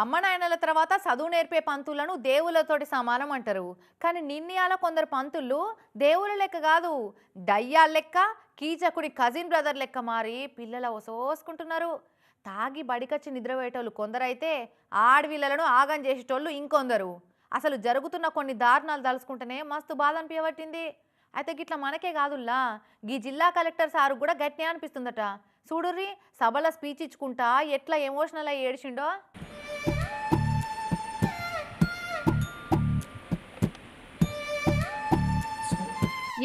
అమ్మ నాయనల తర్వాత చదువు నేర్పే పంతులను దేవుళ్ళతోటి సమానం అంటారు. కానీ నిన్నయాల కొందరు పంతులు దేవుళ్ళ లెక్క కాదు దయ్యాల లెక్క కీచకుడి కజిన్ బ్రదర్ లెక్క మారి పిల్లల ఒసోసుకుంటున్నారు. తాగి బడికచ్చి నిద్రపోయేటోళ్ళు కొందరైతే ఆడవిళ్ళలను ఆగం చేసేటోళ్ళు ఇంకొందరు. అసలు జరుగుతున్న కొన్ని దారుణాలు తలుసుకుంటేనే మస్తు బాధ అనిపించబట్టింది అయితే గిట్ల మనకే కాదుల్లా గీ జిల్లా కలెక్టర్ సారు కూడా గట్టినే అనిపిస్తుందట. చూడుర్రి సభల స్పీచ్ ఇచ్చుకుంటా ఎట్లా ఎమోషనల్ అయ్యి ఏడిచిండో?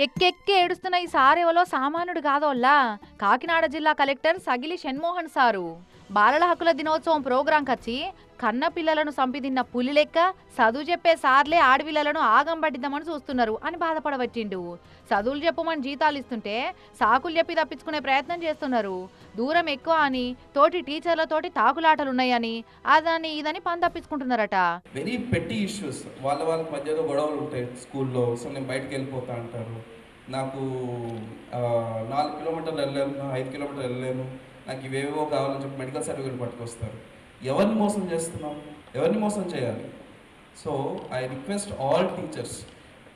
ఎక్కెక్కి ఏడుస్తున్న ఈ సారేవలో సామాన్యుడు కాదోల్లా కాకినాడ జిల్లా కలెక్టర్ సగిలి షణ్మోహన్ సారు. బాలల హక్కుల దినోత్సవం ప్రోగ్రాం కచ్చి కన్న పిల్లలను సంపిదిన్న పులి లెక్క చదువు చెప్పే సార్లే ఆడపిల్లలను ఆగం పట్టిద్దామని చూస్తున్నారు అని బాధపడవచ్చిండు చదువులు చెప్పమని జీతాలు ఇస్తుంటే సాకులు చెప్పి తప్పించుకునే ప్రయత్నం చేస్తున్నారు. దూరం ఎక్కువ అని తోటి టీచర్లతోటి తాకులాటలున్నాయని అదని ఇదని పని తప్పించుకుంటున్నారట. వెరీ పెట్టి ఇష్యూస్ వాళ్ళ వాళ్ళ మధ్యలో గొడవలు ఉంటాయి స్కూల్లో. సో నేను బయటకు వెళ్ళిపోతా అంటారు. నాకు నాలుగు కిలోమీటర్లు వెళ్ళలేను ఐదు కిలోమీటర్లు వెళ్ళలేను నాకు ఇవేవో కావాలని చెప్పి మెడికల్ సర్టిఫికేట్ పట్టుకొస్తారు. ఎవరిని మోసం చేస్తున్నాం ఎవరిని మోసం చేయాలి? So I request all teachers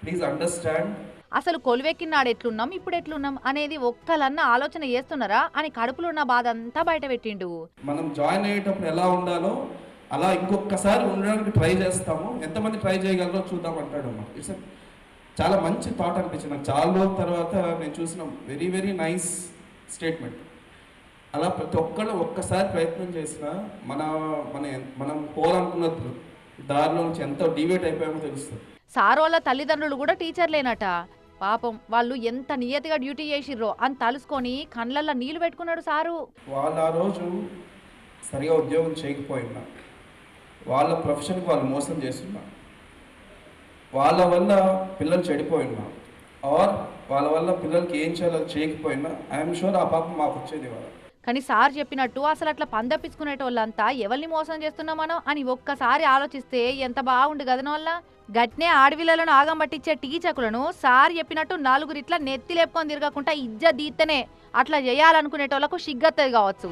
please understand అసలు కొలువెక్కినాడు ఎట్లున్నాం ఇప్పుడు ఎట్లున్నాం అనేది ఒక్కలన్న ఆలోచన చేస్తున్నారా అని కడుపులో ఉన్న బాధ అంతా బయట పెట్టిండు. మనం జాయిన్ అయ్యేటప్పుడు ఎలా ఉండాలో అలా ఇంకొకసారి ఉండడానికి ట్రై చేస్తాము. ఎంతమంది ట్రై చేయగలరో చూద్దాం అంటాడు ఇట్స్ చాలా మంచి థాట్ అనిపించింది. నాకు చాలా రోజుల తర్వాత నేను చూసిన వెరీ వెరీ నైస్ స్టేట్మెంట్ అలా ప్రతి ఒక్కళ్ళు ఒక్కసారి ప్రయత్నం చేసినా మన మన మనం పోవాలనుకున్న దారిలో నుంచి ఎంత డివేట్ అయిపోయామో తెలుస్తుంది. సారోళ్ళ తల్లిదండ్రులు కూడా టీచర్లేనట పాపం వాళ్ళు ఎంత నియతిగా డ్యూటీ చేసిర్రో అని తలుసుకొని కండ్లల్లో నీళ్ళు పెట్టుకున్నాడు సారు. వాళ్ళు ఆ రోజు సరిగా ఉద్యోగం చేయకపోయినా వాళ్ళ ప్రొఫెషన్కి వాళ్ళు మోసం చేస్తున్నా వాళ్ళ వల్ల పిల్లలు చెడిపోయినా ఆర్ వాళ్ళ వల్ల పిల్లలకి ఏం చేయాలో చేయకపోయినా ఐఎమ్ షూర్ ఆ పాపం మాకు వచ్చేది వాళ్ళ కానీ సార్ చెప్పినట్టు అసలు అట్లా పందప్పించుకునేటోళ్ళంతా ఎవరిని మోసం చేస్తున్నామనో అని ఒక్కసారి ఆలోచిస్తే ఎంత బాగుండు గదనోళ్ళ గట్నే ఆడవిల్లలను ఆగం పట్టించే టీచకులను సార్ చెప్పినట్టు నలుగురిట్లా నెత్తి లేపుకొని తిరగకుండా ఇజ్జ దీత్తనే అట్లా చేయాలనుకునేటోళ్ళకు సిగ్గత్తది కావచ్చు.